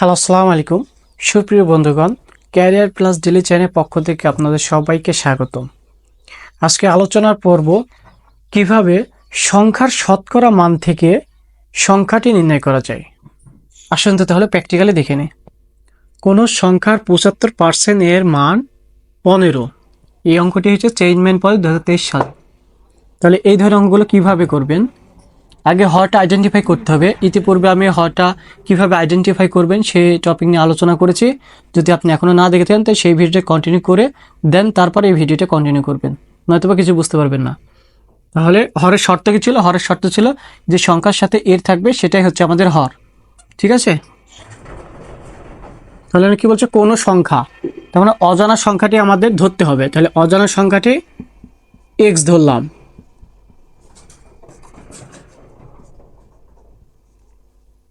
Hello, আসসালামু আলাইকুম। সুপ্রিয় বন্ধুগণ, ক্যারিয়ার প্লাস ডেলি চ্যানেল পক্ষ থেকে আপনাদের সবাইকে স্বাগতম। আজকে আলোচনার পর্ব, কীভাবে সংখ্যার শতকরা মান থেকে সংখ্যাটি নির্ণয় করা যায়। আসুন তো তাহলে প্র্যাকটিক্যালি দেখে নিই। কোনো সংখ্যার পঁচাত্তর পার্সেন্ট এর মান পনেরো। এই অঙ্কটি হচ্ছে চেঞ্জমেন্ট পদ দু সাল। তাহলে এই ধরনের অঙ্কগুলো কীভাবে করবেন? আগে হরটা আইডেন্টিফাই করতে হবে। ইতিপূর্বে আমি হরটা কীভাবে আইডেন্টিফাই করবেন সেই টপিক নিয়ে আলোচনা করেছি। যদি আপনি এখনও না দেখে থাকেন তো সেই ভিডিওটা কন্টিনিউ করে দেন, তারপরে এই ভিডিওটা কন্টিনিউ করবেন। নয়তোবা কিছু বুঝতে পারবেন না। তাহলে হরের শর্ত কি ছিল? হরের শর্ত ছিল যে সংখ্যার সাথে এর থাকবে, সেটাই হচ্ছে আমাদের হর। ঠিক আছে? তাহলে কি বলছে? কোনো সংখ্যা। তার মানে অজানা সংখ্যাটি আমাদের ধরতে হবে। তাহলে অজানা সংখ্যাটি এক্স ধরলাম।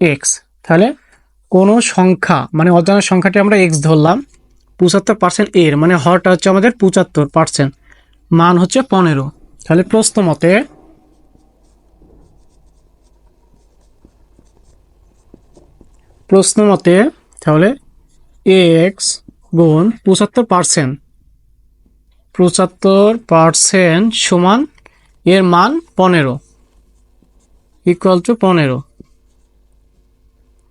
এক্স তাহলে কোনো সংখ্যা মানে অজানা সংখ্যাটি আমরা এক্স ধরলাম, পঁচাত্তর পার্সেন্ট এর মানে হরটা হচ্ছে আমাদের পঁচাত্তর পার্সেন্ট মান হচ্ছে পনেরো, তাহলে প্রশ্ন মতে প্রশ্ন মতে তাহলে এক্স গুণ পঁচাত্তর পার্সেন্ট পঁচাত্তর পার্সেন্ট সমান এর মান পনেরো ইকুয়াল টু পনেরো।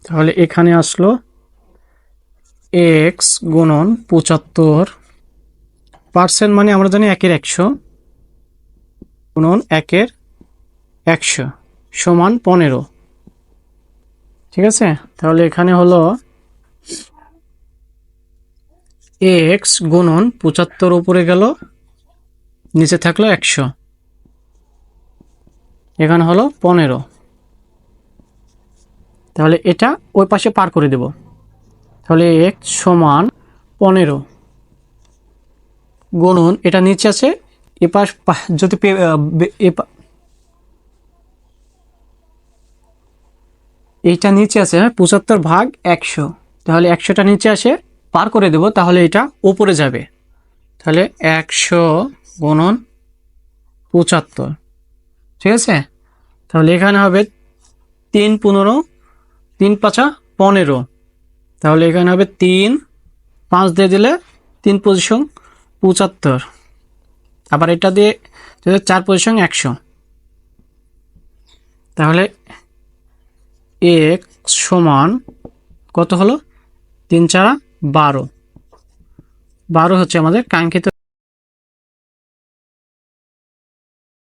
তাহলে এখানে আসলো এক্স গুণন পঁচাত্তর। পার্সেন্ট মানে আমরা জানি একের একশো গুণন একের একশো সমান পনেরো। ঠিক আছে? তাহলে এখানে হলো এক্স গুণন পঁচাত্তর উপরে গেল, নিচে থাকল একশো। এখানে হলো পনেরো। তাহলে এটা ওই পাশে পার করে দেব। তাহলে এক সমান পনেরো গুণন, এটা নিচে আছে এপাশ যদি এইটা নিচে আছে হ্যাঁ পঁচাত্তর ভাগ একশো। তাহলে একশোটা নিচে আসে, পার করে দেব, তাহলে এটা উপরে যাবে। তাহলে একশো গুণন পঁচাত্তর। ঠিক আছে? তাহলে এখানে হবে তিন পনেরো তিন পাঁচা পনেরো। তাহলে এখানে হবে তিন। পাঁচ দিয়ে দিলে তিন পজিশন পঁচাত্তর। আবার এটা দিয়ে চার পজিশন একশো। তাহলে এক সমান কত হলো? তিন চারা বারো। বারো হচ্ছে আমাদের কাঙ্ক্ষিত